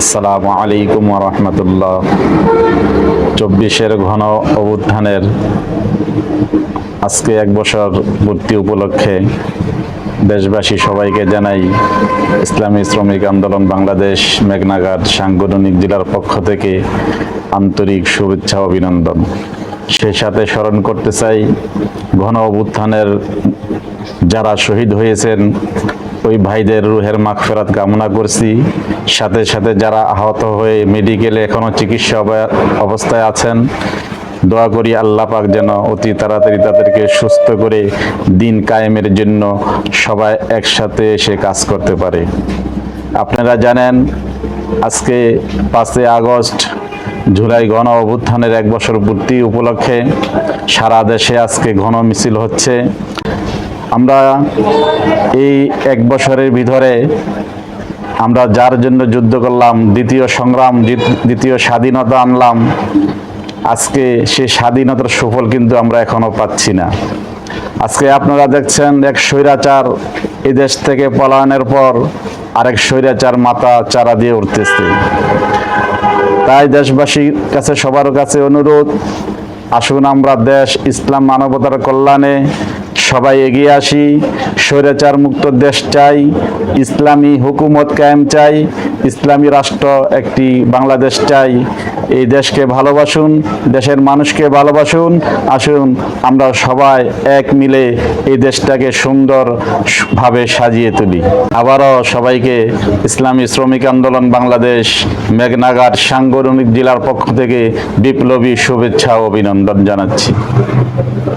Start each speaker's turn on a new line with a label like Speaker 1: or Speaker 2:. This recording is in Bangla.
Speaker 1: আসসালামু আলাইকুম রহমতুল্লাহ। চব্বিশের ঘন অভ্যুত্থানের আজকে এক বছর পূর্তি উপলক্ষে দেশবাসী সবাইকে জানাই, ইসলামী শ্রমিক আন্দোলন বাংলাদেশ মেঘনাঘাট সাংগঠনিক জেলার পক্ষ থেকে আন্তরিক শুভেচ্ছা অভিনন্দন। সেই সাথে স্মরণ করতে চাই, ঘন অভ্যুত্থানের যারা শহীদ হয়েছেন ওই ভাইদের রুহের মাখ ফেরাত কামনা করছি। সাথে সাথে যারা আহত হয়ে মেডিকেলে এখনও চিকিৎসা অবস্থায় আছেন, দোয়া করি আল্লাহ পাক যেন অতি তাড়াতাড়ি তাদেরকে সুস্থ করে দিন কায়েমের জন্য সবাই একসাথে এসে কাজ করতে পারে। আপনারা জানেন, আজকে পাঁচই আগস্ট, জুলাই গণ অভ্যুত্থানের এক বছর পূর্তি উপলক্ষে সারা দেশে আজকে ঘন মিছিল হচ্ছে। আমরা এই এক বছরের ভিতরে আমরা যার জন্য যুদ্ধ করলাম, দ্বিতীয় সংগ্রাম দ্বিতীয় স্বাধীনতা আনলাম, আজকে সে স্বাধীনতার সুফল কিন্তু আমরা এখনও পাচ্ছি না। আজকে আপনারা দেখছেন এক স্বৈরাচার এই দেশ থেকে পলায়নের পর আরেক স্বৈরাচার মাথা চারা দিয়ে উঠতেছে। তাই দেশবাসীর কাছে সবার কাছে অনুরোধ, আসুন আমরা দেশ, ইসলাম, মানবতার কল্যাণে সবাই এগিয়ে আসি। স্বৈরাচার মুক্ত দেশ চাই, ইসলামী হুকুমত কায়েম চাই, ইসলামী রাষ্ট্র একটি বাংলাদেশ চাই। এই দেশকে ভালোবাসুন, দেশের মানুষকে ভালোবাসুন। আসুন, আমরা সবাই এক মিলে এই দেশটাকে সুন্দর ভাবে সাজিয়ে তুলি। আবারও সবাইকে ইসলামী শ্রমিক আন্দোলন বাংলাদেশ, মেঘনাঘাট, সাংগঠনিক জেলার পক্ষ থেকে বিপ্লবী শুভেচ্ছা ও অভিনন্দন জানাচ্ছি।